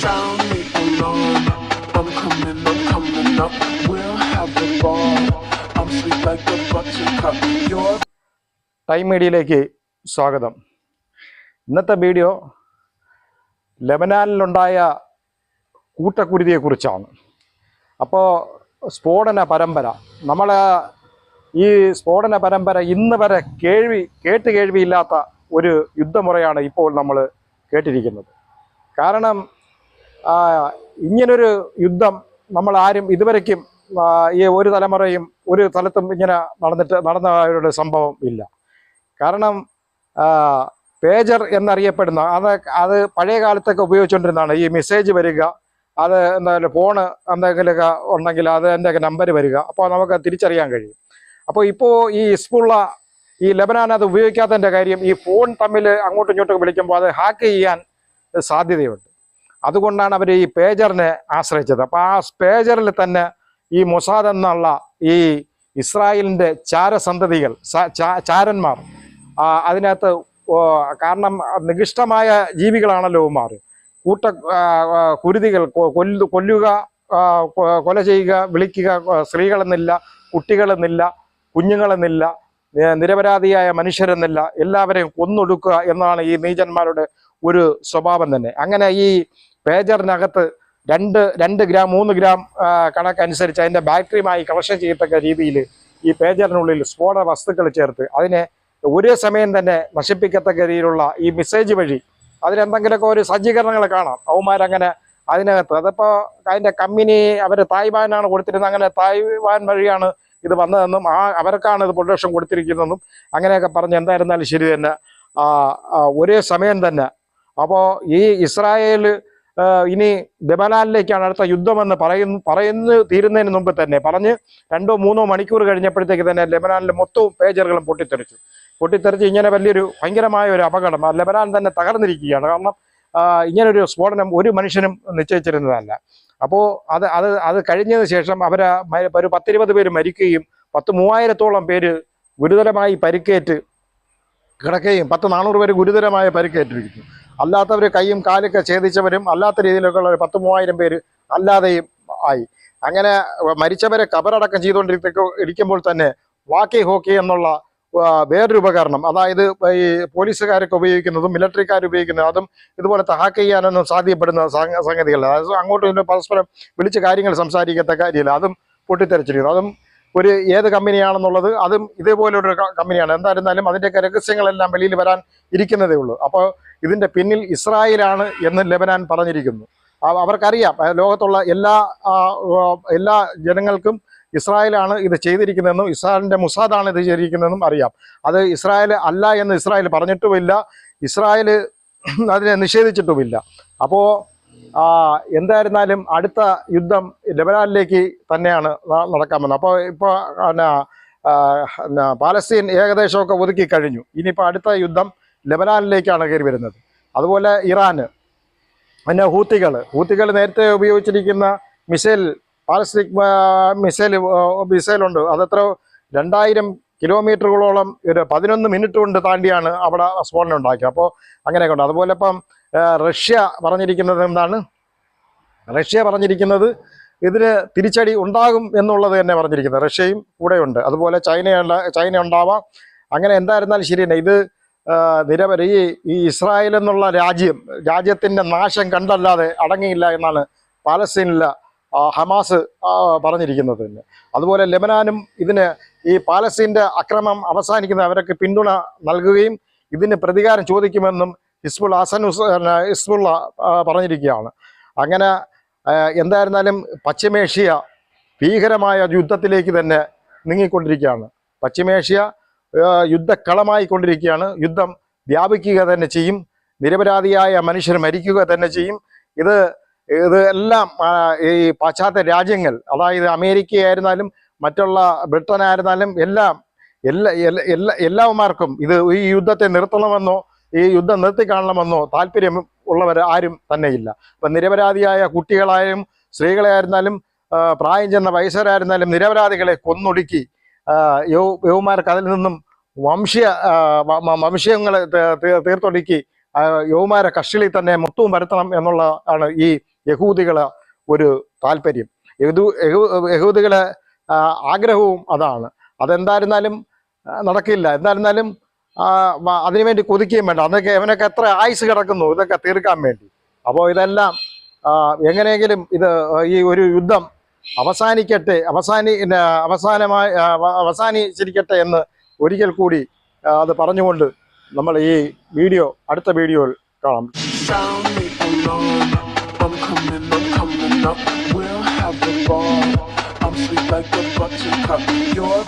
found me alarm. I'm coming, up, coming up. We'll have a ball. I'm sweet like a buttercup. You're time മീഡിയയിലേക്ക് സ്വാഗതം ഇന്നത്തെ video ലെബനാനിലുണ്ടായ കൂട്ടക്കുരുതിയെക്കുറിച്ചാണ് അപ്പോൾ സ്ഫോടന പരമ്പര നമ്മൾ ഈ സ്ഫോടന പരമ്പര ഇന്ന് വരെ കേൾവി കേട്ട് കേൾവിയില്ലാത്ത ഒരു യുദ്ധമുറയാണ് ഇപ്പോൾ നമ്മൾ കേട്ടിരിക്കുന്നത് കാരണം ഇങ്ങനൊരു യുദ്ധം നമ്മൾ ആരും ഇതുവരയ്ക്കും ഈ ഒരു തലമുറയും ഒരു സ്ഥലത്തും ഇങ്ങനെ നടന്നിട്ട് നടന്ന ഒരു സംഭവം ഇല്ല. കാരണം പേജർ എന്നറിയപ്പെടുന്ന അത് അത് പഴയ കാലത്തൊക്കെ ഉപയോഗിച്ചുകൊണ്ടിരുന്നതാണ്. ഈ മെസ്സേജ് വരിക അത് എന്തായാലും ഫോണ് എന്തെങ്കിലുമൊക്കെ ഉണ്ടെങ്കിൽ അത് എന്തെങ്കിലും നമ്പർ വരിക അപ്പോൾ നമുക്ക് തിരിച്ചറിയാൻ കഴിയും. അപ്പോൾ ഇപ്പോൾ ഈ ഇസ്പുള്ള ഈ ലെബനാൻ അത് ഉപയോഗിക്കാത്തതിന്റെ കാര്യം ഈ ഫോൺ തമ്മിൽ അങ്ങോട്ടും ഇങ്ങോട്ടും വിളിക്കുമ്പോൾ അത് ഹാക്ക് ചെയ്യാൻ സാധ്യതയുണ്ട്. അതുകൊണ്ടാണ് അവർ ഈ പേജറിനെ ആശ്രയിച്ചത്. അപ്പോൾ ആ പേജറിൽ തന്നെ ഈ മൊസാദ് എന്നുള്ള ഈ ഇസ്രായേലിന്റെ ചാരസന്തതികൾ ചാരന്മാർ അതിനകത്ത് കാരണം നികിഷ്ടമായ ജീവികളാണല്ലോ മാറി കൂട്ട കുരുതികൾ കൊല്ലു കൊല്ലുക കൊല ചെയ്യുക വിളിക്കുക സ്ത്രീകളെന്നില്ല കുട്ടികളെന്നില്ല കുഞ്ഞുങ്ങളെന്നില്ല നിരപരാധിയായ മനുഷ്യരെന്നില്ല എല്ലാവരെയും കൊന്നൊടുക്കുക എന്നാണ് ഈ നീചന്മാരുടെ ഒരു സ്വഭാവം തന്നെ. അങ്ങനെ ഈ പേജറിനകത്ത് രണ്ട് രണ്ട് ഗ്രാം മൂന്ന് ഗ്രാം കണക്കനുസരിച്ച് അതിന്റെ ബാറ്ററിയുമായി കളക്ഷൻ ചെയ്യത്തക്ക രീതിയിൽ ഈ പേജറിനുള്ളിൽ സ്ഫോടന വസ്തുക്കൾ ചേർത്ത് അതിനെ ഒരേ സമയം തന്നെ നശിപ്പിക്കത്തക്ക രീതിയിലുള്ള ഈ മെസ്സേജ് വഴി അതിനെന്തെങ്കിലുമൊക്കെ ഒരു സജ്ജീകരണങ്ങൾ കാണാം. അവന്മാരങ്ങനെ അതിനകത്ത്. അതിപ്പോൾ അതിന്റെ കമ്പനി അവർ തായ്വാനാണ് കൊടുത്തിരുന്നത്. അങ്ങനെ തായ്വാൻ വഴിയാണ് ഇത് വന്നതെന്നും ആ അവർക്കാണ് ഇത് പ്രൊഡക്ഷൻ കൊടുത്തിരിക്കുന്നതെന്നും അങ്ങനെയൊക്കെ പറഞ്ഞ് എന്തായിരുന്നാലും ശരി തന്നെ ഒരേ സമയം തന്നെ. അപ്പോൾ ഈ ഇസ്രായേൽ ഇനി ദബലാനിലേക്കാണ് അടുത്ത യുദ്ധമെന്ന് പറയുന്നു പറയുന്നു തീരുന്നതിന് മുമ്പ് തന്നെ പറഞ്ഞ് രണ്ടോ മൂന്നോ മണിക്കൂർ കഴിഞ്ഞപ്പോഴത്തേക്ക് തന്നെ ലെബനാനിലെ മൊത്തവും പേജറുകളും പൊട്ടിത്തെറിച്ചു. പൊട്ടിത്തെറിച്ച് ഇങ്ങനെ വലിയൊരു ഭയങ്കരമായ ഒരു അപകടം. ലെബനാൻ തന്നെ തകർന്നിരിക്കുകയാണ്. കാരണം ഇങ്ങനൊരു സ്ഫോടനം ഒരു മനുഷ്യനും നിശ്ചയിച്ചിരുന്നതല്ല. അപ്പോൾ അത് അത് അത് കഴിഞ്ഞതിന് ശേഷം അവർ ഒരു പത്തിരുപത് പേര് മരിക്കുകയും പത്ത് മൂവായിരത്തോളം പേര് ഗുരുതരമായി പരിക്കേറ്റ് കിടക്കുകയും പത്ത് നാനൂറ് പേര് ഗുരുതരമായ പരിക്കേറ്റിരിക്കുന്നു. അല്ലാത്തവർ കൈയും കാലൊക്കെ ഛേദിച്ചവരും അല്ലാത്ത രീതിയിലൊക്കെ ഉള്ള പത്ത് മൂവായിരം പേര് അല്ലാതെയും ആയി. അങ്ങനെ മരിച്ചവരെ കബറടക്കം ചെയ്തുകൊണ്ടിരിക്ക ഇരിക്കുമ്പോൾ തന്നെ വാക്കി ഹോക്കി എന്നുള്ള വേറൊരു ഉപകരണം അതായത് ഈ പോലീസുകാരൊക്കെ ഉപയോഗിക്കുന്നതും മിലിറ്ററിക്കാർ ഉപയോഗിക്കുന്നതും അതും ഇതുപോലെ ഹാക്ക് ചെയ്യാനൊന്നും സാധ്യപ്പെടുന്ന സംഗ- സംഗതികളല്ല. അതായത് അങ്ങോട്ടും പരസ്പരം വിളിച്ച് കാര്യങ്ങൾ സംസാരിക്കത്തക്ക കാര്യമില്ല അതും പൊട്ടിത്തെറിച്ചിരിക്കുന്നു. അതും ഒരു ഏത് കമ്പനിയാണെന്നുള്ളത് അതും ഇതേപോലൊരു കമ്പനിയാണ്. എന്തായിരുന്നാലും അതിന്റെയൊക്കെ രഹസ്യങ്ങളെല്ലാം വെളിയിൽ വരാൻ ഇരിക്കുന്നതേ ഉള്ളൂ. അപ്പോൾ ഇതിന്റെ പിന്നിൽ ഇസ്രായേലാണ് എന്ന് ലെബനാൻ പറഞ്ഞിരിക്കുന്നു. അവർക്കറിയാം. ലോകത്തുള്ള എല്ലാ എല്ലാ ജനങ്ങൾക്കും ഇസ്രായേലാണ് ഇത് ചെയ്തിരിക്കുന്നതെന്നും ഇസ്രായേലിന്റെ മുസാദാണ് ഇത് ചെയ്തിരിക്കുന്നതെന്നും അറിയാം. അത് ഇസ്രായേൽ അല്ല എന്ന് ഇസ്രായേൽ പറഞ്ഞിട്ടുമില്ല. ഇസ്രായേൽ അതിനെ നിഷേധിച്ചിട്ടുമില്ല. അപ്പോൾ എന്തായിരുന്നാലും അടുത്ത യുദ്ധം ലെബനാനിലേക്ക് തന്നെയാണ് നടക്കാൻ വന്നത്. അപ്പോൾ ഇപ്പോൾ പിന്നെ പാലസ്തീൻ ഏകദേശമൊക്കെ ഒതുക്കി കഴിഞ്ഞു. ഇനിയിപ്പോൾ അടുത്ത യുദ്ധം ലെബനാനിലേക്കാണ് കയറി വരുന്നത്. അതുപോലെ ഇറാന് പിന്നെ ഹൂത്തികൾ. ഹൂത്തികൾ നേരത്തെ ഉപയോഗിച്ചിരിക്കുന്ന മിസൈൽ പാലസ്തീൻ മിസൈൽ മിസൈലുണ്ട് അതെത്ര രണ്ടായിരം കിലോമീറ്ററുകളോളം ഒരു പതിനൊന്ന് മിനിറ്റ് കൊണ്ട് താണ്ടിയാണ് അവിടെ സ്ഫോടനം ഉണ്ടാക്കിയത്. അപ്പോൾ അങ്ങനെയൊക്കെ ഉണ്ട്. അതുപോലെ ഇപ്പം റഷ്യ പറഞ്ഞിരിക്കുന്നത് എന്താണ്? റഷ്യ പറഞ്ഞിരിക്കുന്നത് ഇതിന് തിരിച്ചടി ഉണ്ടാകും എന്നുള്ളത് തന്നെ പറഞ്ഞിരിക്കുന്നത്. റഷ്യയും കൂടെയുണ്ട്. അതുപോലെ ചൈനയുള്ള ചൈന ഉണ്ടാവാം. അങ്ങനെ എന്തായിരുന്നാലും ശരി ഇത് നിരവധി ഈ ഈ ഇസ്രായേൽ എന്നുള്ള രാജ്യം രാജ്യത്തിന്റെ നാശം കണ്ടല്ലാതെ അടങ്ങിയില്ല എന്നാണ് പാലസ്തീനിലെ ഹമാസ് പറഞ്ഞിരിക്കുന്നത് തന്നെ. അതുപോലെ ലെബനാനും ഇതിന് ഈ പാലസ്തീന്റെ അക്രമം അവസാനിക്കുന്ന അവർക്ക് പിന്തുണ നൽകുകയും ഇതിന് പ്രതികാരം ചോദിക്കുമെന്നും ഹിസ്ബുൾ ഹസൻ ഹുസ് ഹിസ്ബുള്ള പറഞ്ഞിരിക്കുകയാണ്. അങ്ങനെ എന്തായിരുന്നാലും പശ്ചിമേഷ്യ ഭീകരമായ യുദ്ധത്തിലേക്ക് തന്നെ നീങ്ങിക്കൊണ്ടിരിക്കുകയാണ്. പശ്ചിമേഷ്യ യുദ്ധക്കളമായി കൊണ്ടിരിക്കുകയാണ്. യുദ്ധം വ്യാപിക്കുക തന്നെ ചെയ്യും. നിരപരാധിയായ മനുഷ്യർ മരിക്കുക തന്നെ ചെയ്യും. ഇത് ഇത് എല്ലാം ഈ പാശ്ചാത്യ രാജ്യങ്ങൾ അതായത് അമേരിക്കയായിരുന്നാലും മറ്റുള്ള ബ്രിട്ടൻ ആയിരുന്നാലും എല്ലാം എല്ലാ എല്ലാ- എല്ലാ എല്ലാവന്മാർക്കും ഇത് ഈ യുദ്ധത്തെ നിർത്തണമെന്നോ ഈ യുദ്ധം നിർത്തി നിർത്തിക്കാണണമെന്നോ താല്പര്യം ഉള്ളവർ ആരും തന്നെയില്ല. അപ്പം നിരപരാധിയായ കുട്ടികളായാലും സ്ത്രീകളായിരുന്നാലും പ്രായം ചെന്ന വയസ്സരായിരുന്നാലും നിരപരാധികളെ കൊന്നൊടുക്കി യൗ യൗമാർക്ക് അതിൽ നിന്നും വംശീയ വംശീയങ്ങളെ തീർത്തൊടുക്കി യൗമാരെ കഷ്ടിയിൽ തന്നെ മൊത്തവും വരുത്തണം എന്നുള്ള ആണ് ഈ യഹൂദികളെ ഒരു താല്പര്യം. യഹൂദികളെ ആഗ്രഹവും അതാണ്. അതെന്തായിരുന്നാലും നടക്കില്ല. എന്തായിരുന്നാലും അതിനുവേണ്ടി കൊതിക്കുകയും വേണ്ട. അന്നൊക്കെ അവനൊക്കെ എത്ര ആയുസ് കിടക്കുന്നു ഇതൊക്കെ തീർക്കാൻ വേണ്ടി. അപ്പോൾ ഇതെല്ലാം എങ്ങനെയെങ്കിലും ഇത് ഈ ഒരു യുദ്ധം അവസാനിക്കട്ടെ അവസാനി അവസാനമായി അവസാനിച്ചിരിക്കട്ടെ എന്ന് ഒരിക്കൽ കൂടി അത് പറഞ്ഞുകൊണ്ട് നമ്മൾ ഈ വീഡിയോ അടുത്ത വീഡിയോയിൽ കാണാം. Sweet like a buttercup. You're